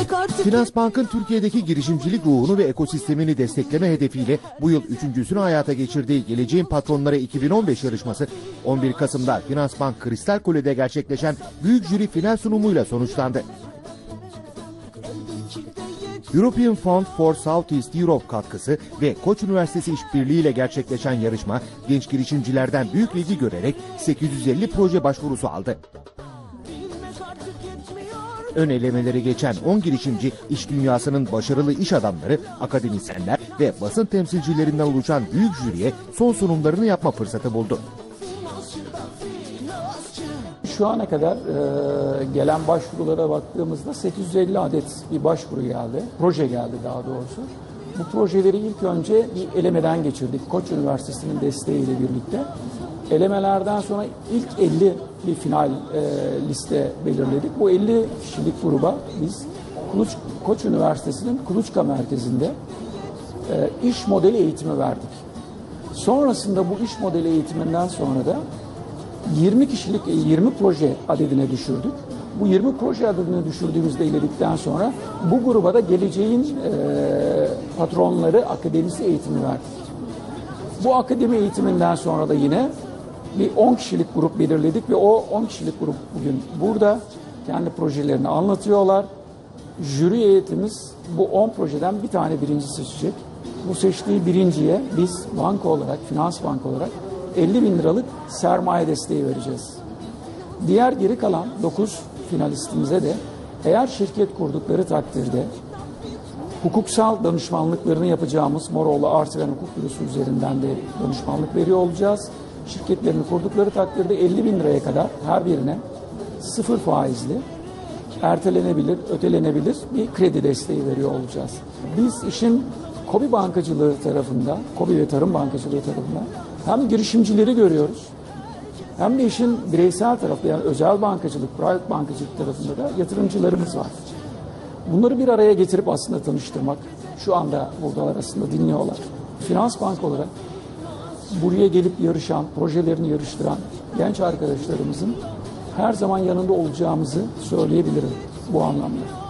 Bilmek artık Finansbank'ın Türkiye'deki girişimcilik ruhunu ve ekosistemini destekleme hedefiyle bu yıl üçüncüsünü hayata geçirdiği Geleceğin Patronları 2015 yarışması 11 Kasım'da Finansbank Kristal Kule'de gerçekleşen büyük jüri final sunumuyla sonuçlandı. European Fund for Southeast Europe katkısı ve Koç Üniversitesi işbirliğiyle gerçekleşen yarışma genç girişimcilerden büyük ilgi görerek 850 proje başvurusu aldı. Ön elemeleri geçen 10 girişimci iş dünyasının başarılı iş adamları, akademisyenler ve basın temsilcilerinden oluşan büyük jüriye son sunumlarını yapma fırsatı buldu. Şu ana kadar e, gelen başvurulara baktığımızda 850 adet bir başvuru geldi. Proje geldi daha doğrusu. Bu projeleri ilk önce bir elemeden geçirdik. Koç Üniversitesi'nin desteğiyle birlikte. Elemelerden sonra ilk 50 bir final e, liste belirledik. Bu 50 kişilik gruba biz Kuluç, Koç Üniversitesi'nin Kuluçka merkezinde e, iş modeli eğitimi verdik. Sonrasında bu iş modeli eğitiminden sonra da 20 kişilik 20 proje adedine düşürdük. Bu 20 proje adedine düşürdüğümüzde ilerledikten sonra bu gruba da geleceğin e, patronları akademisi eğitimi verdik. Bu akademi eğitiminden sonra da yine bir 10 kişilik grup belirledik ve o 10 kişilik grup bugün burada kendi projelerini anlatıyorlar. Jüri heyetimiz bu 10 projeden bir tane birinci seçecek. Bu seçtiği birinciye biz banka olarak, finans bank olarak 50 bin liralık sermaye desteği vereceğiz. Diğer geri kalan 9 finalistimize de eğer şirket kurdukları takdirde hukuksal danışmanlıklarını yapacağımız Moroğlu Artıran Hukuk Bürosu üzerinden de danışmanlık veriyor olacağız. Şirketlerini kurdukları takdirde 50 bin liraya kadar her birine sıfır faizli ertelenebilir, ötelenebilir bir kredi desteği veriyor olacağız. Biz işin KOBİ bankacılığı tarafında, KOBİ ve tarım bankacılığı tarafında hem girişimcileri görüyoruz hem de işin bireysel tarafı yani özel bankacılık, private bankacılık tarafında da yatırımcılarımız var. Bunları bir araya getirip aslında tanıştırmak, şu anda buradalar aslında dinliyorlar. Finans bank olarak buraya gelip yarışan, projelerini yarıştıran genç arkadaşlarımızın her zaman yanında olacağımızı söyleyebilirim bu anlamda.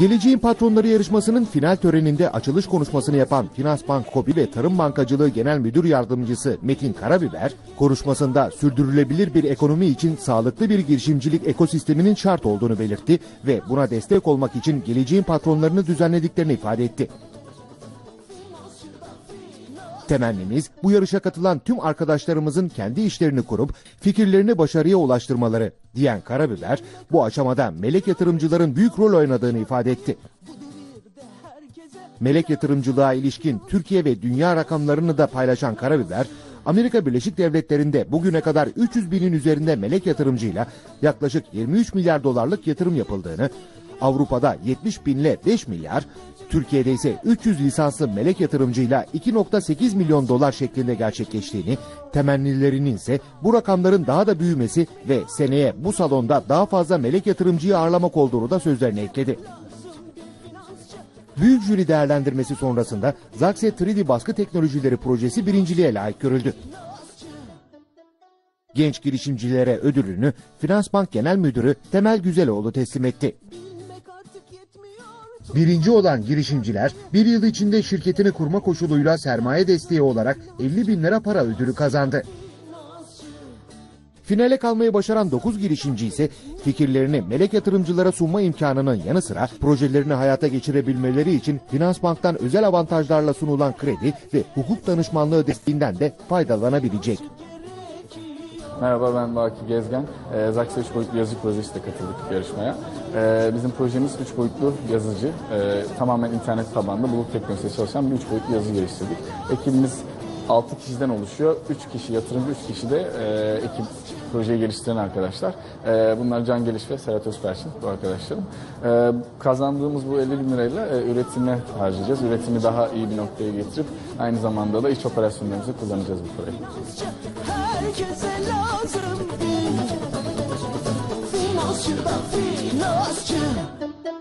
Geleceğin Patronları yarışmasının final töreninde açılış konuşmasını yapan Finansbank Kobi ve Tarım Bankacılığı Genel Müdür Yardımcısı Metin Karabiber, konuşmasında sürdürülebilir bir ekonomi için sağlıklı bir girişimcilik ekosisteminin şart olduğunu belirtti ve buna destek olmak için geleceğin patronlarını düzenlediklerini ifade etti. Temennimiz bu yarışa katılan tüm arkadaşlarımızın kendi işlerini kurup fikirlerini başarıya ulaştırmaları diyen Karabiber bu aşamada melek yatırımcıların büyük rol oynadığını ifade etti. Melek yatırımcılığa ilişkin Türkiye ve dünya rakamlarını da paylaşan Karabiber, Amerika Birleşik Devletleri'nde bugüne kadar 300 binin üzerinde melek yatırımcıyla yaklaşık 23 milyar dolarlık yatırım yapıldığını, Avrupa'da 70 binle 5 milyar, Türkiye'de ise 300 lisanslı melek yatırımcıyla 2.8 milyon dolar şeklinde gerçekleştiğini, temennilerinin ise bu rakamların daha da büyümesi ve seneye bu salonda daha fazla melek yatırımcıyı ağırlamak olduğunu da sözlerine ekledi. Büyük jüri değerlendirmesi sonrasında Zaxxe 3D baskı teknolojileri projesi birinciliğe layık görüldü. Genç girişimcilere ödülünü Finansbank Genel Müdürü Temel Güzeloğlu teslim etti. Birinci olan girişimciler bir yıl içinde şirketini kurma koşuluyla sermaye desteği olarak 50 bin lira para ödülü kazandı. Finale kalmayı başaran 9 girişimci ise fikirlerini melek yatırımcılara sunma imkanının yanı sıra projelerini hayata geçirebilmeleri için Finansbank'tan özel avantajlarla sunulan kredi ve hukuk danışmanlığı desteğinden de faydalanabilecek. Merhaba ben Baki Gezgen. E, Zaxxe 3 boyutlu yazıcı projesiyle katıldık yarışmaya. E, bizim projemiz 3 boyutlu yazıcı. E, tamamen internet tabanlı bulut teknolojisiyle çalışan bir 3 boyutlu yazı geliştirdik. Ekibimiz 6 kişiden oluşuyor. 3 kişi yatırımcı, 3 kişi de e, ekip projeyi geliştiren arkadaşlar. E, bunlar Can Geliş ve Serhat Özperçin bu arkadaşlarım. E, kazandığımız bu 50 bin lirayla e, üretime harcayacağız. Üretimi daha iyi bir noktaya getirip aynı zamanda da iç operasyonlarımızı kullanacağız bu parayı. Herkese lazım lost you, Buffy, lost you.